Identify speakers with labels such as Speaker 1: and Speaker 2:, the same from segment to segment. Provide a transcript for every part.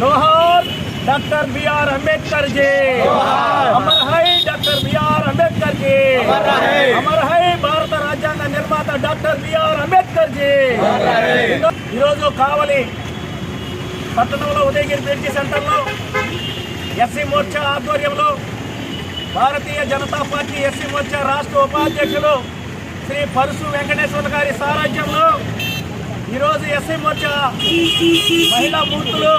Speaker 1: जोहर, doctor B R Ambedkar ji. हमर है, doctor B R Ambedkar ji. हमर है, भारत राज निर्माता doctor B R Ambedkar ji. Kavali, Patna उदयगी centre SC Morcha ఆధ్వర్యంలో భారతీయ జనతా పార్టీ ఎస్సీ మోర్చా రాష్ట్ర ఉపాధ్యక్షులు శ్రీ పరుసు వెంకటేశ్వర గారి సారథ్యంలో ఈరోజు ఎస్సీ మోర్చా మహిళా మూర్తులు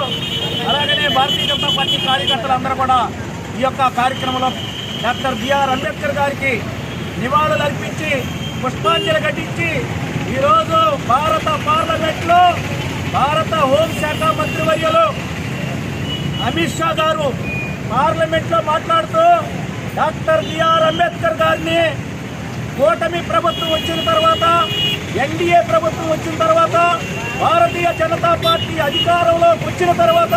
Speaker 1: అలాగనే భారతీయ జనతా పార్టీ కార్యకర్తలు అందరూ కూడా ఈ యొక్క కార్యక్రమంలో డాక్టర్ బిఆర్ అంబేద్కర్ గారికి నివాళులు అర్పించి పుష్పాంజలి ఘటించి ఈరోజు భారత పార్లమెంట్లో భారత హోంశాఖ మంత్రివర్యులు అమిత్ షా గారు పార్లమెంట్లో మాట్లాడుతూ డాక్టర్ బిఆర్ అంబేద్కర్ గారిని కూటమి ప్రభుత్వం వచ్చిన తర్వాత ఎన్డీఏ ప్రభుత్వం వచ్చిన తర్వాత భారతీయ జనతా పార్టీ అధికారంలోకి వచ్చిన తర్వాత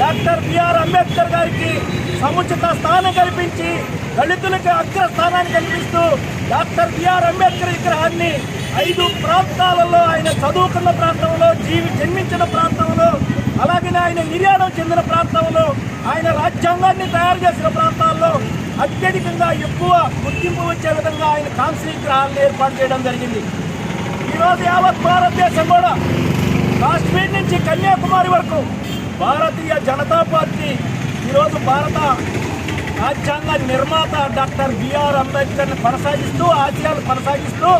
Speaker 1: డాక్టర్ బిఆర్ అంబేద్కర్ గారికి సముచిత స్థానం కల్పించి దళితులకు అగ్ర స్థానాన్ని కల్పిస్తూ డాక్టర్ బిఆర్ అంబేద్కర్ విగ్రహాన్ని ఐదు ప్రాంతాలలో ఆయన చదువుకున్న ప్రాంతంలో జీవి జన్మించిన ప్రాంతంలో అలాగనే ఆయన నిర్యాణం చెందిన ప్రాంతంలో ఆయన రాజ్యాంగాన్ని తయారు చేసిన ప్రాంతాల్లో అత్యధికంగా ఎక్కువ గుర్తింపు వచ్చే విధంగా ఆయన కాంస్య గ్రహాలను ఏర్పాటు చేయడం జరిగింది. ఈరోజు యావత్ భారతదేశం కూడా కాశ్మీర్ నుంచి కన్యాకుమారి వరకు భారతీయ జనతా పార్టీ ఈరోజు భారత రాజ్యాంగ నిర్మాత డాక్టర్ బిఆర్ అంబేద్కర్ని కొనసాగిస్తూ ఆశయాలు కొనసాగిస్తూ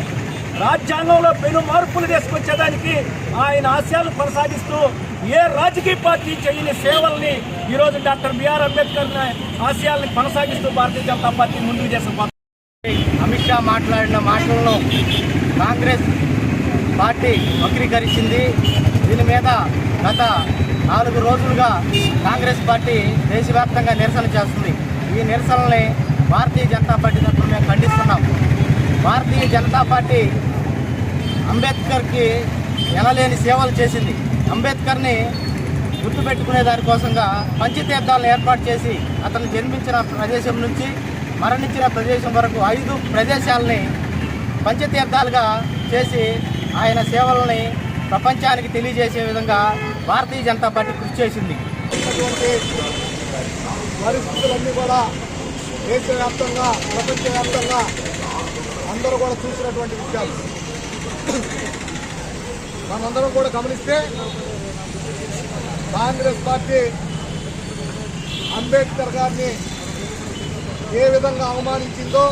Speaker 1: రాజ్యాంగంలో పెను మార్పులు తీసుకొచ్చేదానికి ఆయన ఆశయాలు కొనసాగిస్తూ ఏ రాజకీయ పార్టీ చేయని సేవల్ని ఈరోజు డాక్టర్ బిఆర్ అంబేద్కర్ ఆశయాల్ని కొనసాగిస్తూ భారతీయ జనతా పార్టీ ముందుకు చేసిన
Speaker 2: అమిత్ షా మాట్లాడిన మాటలను కాంగ్రెస్ పార్టీ వక్రీకరించింది. దీని మీద గత నాలుగు రోజులుగా కాంగ్రెస్ పార్టీ దేశవ్యాప్తంగా నిరసన చేస్తుంది. ఈ నిరసనల్ని భారతీయ జనతా పార్టీ తరఫున మేము ఖండిస్తున్నాం. భారతీయ జనతా పార్టీ అంబేద్కర్కి ఎనలేని సేవలు చేసింది. అంబేద్కర్ని గుర్తుపెట్టుకునే దానికోసంగా పంచతీర్థాలను ఏర్పాటు చేసి అతను జన్మించిన ప్రదేశం నుంచి మరణించిన ప్రదేశం వరకు ఐదు ప్రదేశాలని పంచతీర్థాలుగా చేసి ఆయన సేవలని ప్రపంచానికి తెలియజేసే విధంగా భారతీయ జనతా పార్టీ కృషి చేసింది.
Speaker 3: పరిస్థితులన్నీ కూడా దేశవ్యాప్తంగా ప్రపంచవ్యాప్తంగా అందరూ కూడా చూసినటువంటి విషయాలు మనందరం కూడా గమనిస్తే కాంగ్రెస్ పార్టీ అంబేద్కర్ గారిని ఏ విధంగా అవమానించిందో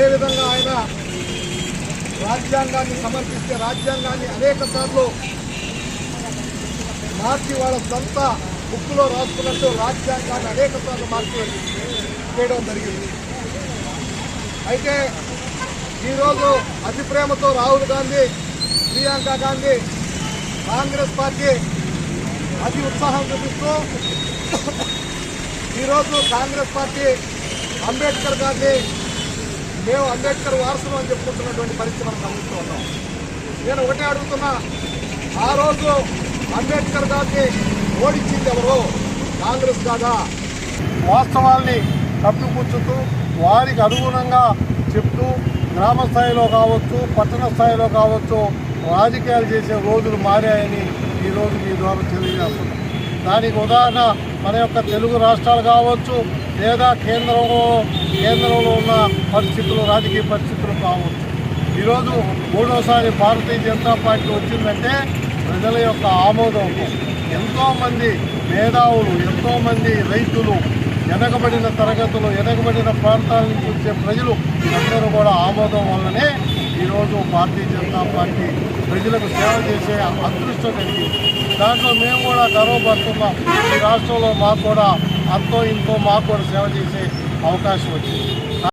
Speaker 3: ఏ విధంగా ఆయన రాజ్యాంగాన్ని సమర్పిస్తే రాజ్యాంగాన్ని అనేక సార్లు మార్చి వాళ్ళ సొంత బుక్లో రాసుకున్నట్టు రాజ్యాంగాన్ని అనేక సార్లు మార్చి చేయడం జరిగింది. అయితే ఈరోజు అతి ప్రేమతో రాహుల్ గాంధీ ప్రియాంక గాంధీ కాంగ్రెస్ పార్టీ అతి ఉత్సాహం చూపిస్తూ ఈరోజు కాంగ్రెస్ పార్టీ అంబేద్కర్ గారిని మేము అంబేద్కర్ వారసులు అని చెప్పుకుంటున్నటువంటి పరిస్థితి మనం గమనిస్తూ ఉన్నాం. నేను ఒకటే అడుగుతున్నా ఆ రోజు అంబేద్కర్ గారిని ఓడించింది ఎవరు కాంగ్రెస్ కాదా?
Speaker 4: వాస్తవాల్ని కప్పిపుచ్చుతూ వారికి అనుగుణంగా చెప్తూ గ్రామ స్థాయిలో కావచ్చు పట్టణ స్థాయిలో కావచ్చు రాజకీయాలు చేసే రోజులు మారాయని ఈరోజు మీ ద్వారా తెలియజేస్తున్నాం. దానికి ఉదాహరణ మన యొక్క తెలుగు రాష్ట్రాలు కావచ్చు లేదా కేంద్రంలో కేంద్రంలో ఉన్న పరిస్థితులు రాజకీయ పరిస్థితులు కావచ్చు. ఈరోజు మూడోసారి భారతీయ జనతా పార్టీ వచ్చిందంటే ప్రజల యొక్క ఆమోదం ఎంతోమంది మేధావులు ఎంతోమంది రైతులు వెనకబడిన తరగతులు వెనకబడిన ప్రాంతాల నుంచి వచ్చే ప్రజలు అందరూ కూడా ఆమోదం వల్లనే ఈరోజు భారతీయ జనతా పార్టీ ప్రజలకు సేవ చేసే అదృష్టం కలిగింది. దాంట్లో మేము కూడా గర్వపడుతున్నాం. ఈ రాష్ట్రంలో మాకు కూడా అంతో ఇంతో మాకు కూడా సేవ చేసే అవకాశం వచ్చింది.